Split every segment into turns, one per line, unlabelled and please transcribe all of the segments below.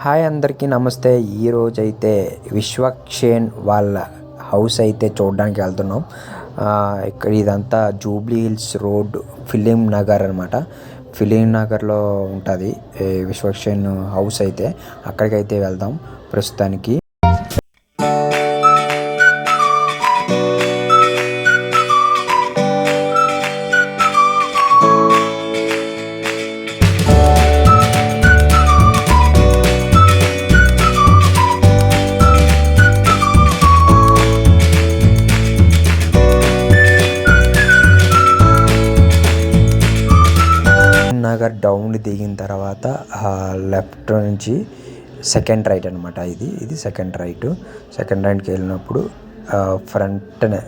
Hi అందరికీ నమస్తే. ఈరోజు అయితే విశ్వక్షేన్ వాళ్ళ హౌస్ అయితే చూడడానికి వెళ్తున్నాం. ఆ, ఇక్కడ ఇదంతా Jubilee hills road film Nagar అనమాట ఫిలిం నగర్లో ఉంటుంది విశ్వక్షేన్ హౌస్ అయితే. అక్కడికైతే వెళ్దాం ప్రస్తుతానికి. నగర్ డౌన్ దిగిన తర్వాత లెఫ్ట్ నుంచి సెకండ్ రైట్ అనమాట ఇది. ఇది సెకండ్ రైట్ సెకండ్ రైట్కి వెళ్ళినప్పుడు ఫ్రంట్నే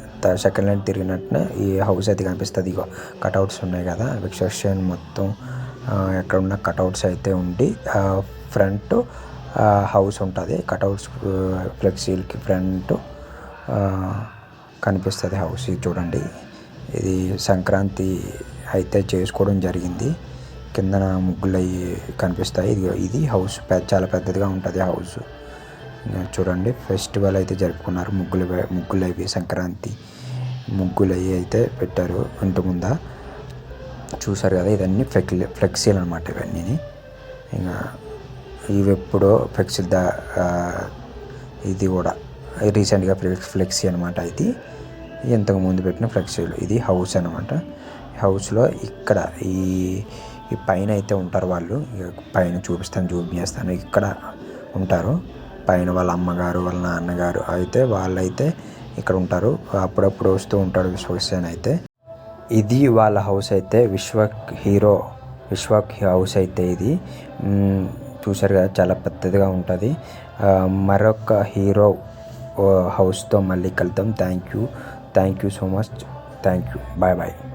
సెకండ్ లైన్ తిరిగినట్టునే ఈ హౌస్ అయితే కనిపిస్తుంది. ఇగో కటౌట్స్ ఉన్నాయి కదా. విక్షన్ మొత్తం ఎక్కడున్న ఎక్కడ ఉన్న కటౌట్స్ అయితే ఉండి ఫ్రంట్ హౌస్ ఉంటుంది. కటౌట్స్ ఫ్లెక్సీలకి ఫ్రంట్ కనిపిస్తుంది హౌస్ ఇది చూడండి. ఇది సంక్రాంతి అయితే చేసుకోవడం జరిగింది. కిందన ముగ్గులు అవి కనిపిస్తాయి. ఇది ఇది హౌస్ పెద్ద చాలా పెద్దదిగా ఉంటుంది హౌస్. చూడండి ఫెస్టివల్ అయితే జరుపుకున్నారు. ముగ్గులు ముగ్గులవి ముగ్గులు అవి సంక్రాంతి ముగ్గులు అవి అయితే పెట్టారు ఇంటి ముందా చూసారు కదా ఇవన్నీ ఫ్లెక్ ఫ్లెక్సీలు అనమాట ఇవన్నీ ఇంకా ఇవి ఎప్పుడో ఫ్లెక్సీ దా ఇది కూడా రీసెంట్గా ఫ్లెక్స్ ఫ్లెక్సీ అనమాట ఇది. ఇంతకు ముందు పెట్టిన ఫ్లెక్సీలు. ఇది హౌస్ అనమాట హౌస్లో ఇక్కడ ఈ ఈ పైన అయితే ఉంటారు వాళ్ళు. పైన చూపిస్తాను జూమ్ చేస్తాను. ఇక్కడ ఉంటారు. పైన వాళ్ళ అమ్మగారు వాళ్ళ నాన్నగారు అయితే వాళ్ళైతే ఇక్కడ ఉంటారు. అప్పుడప్పుడు వస్తూ ఉంటాడు విశ్వక్సేన్ అయితే. ఇది వాళ్ళ హౌస్ అయితే విశ్వక్ హీరో విశ్వక్ హౌస్ అయితే ఇది. చూసారు చూశారు కదా చాలా పెద్దదిగా ఉంటుంది. మరొక హీరో హౌస్తో మళ్ళీ కలుద్దాం. Thank you. Thank you so much. Thank you. Bye bye.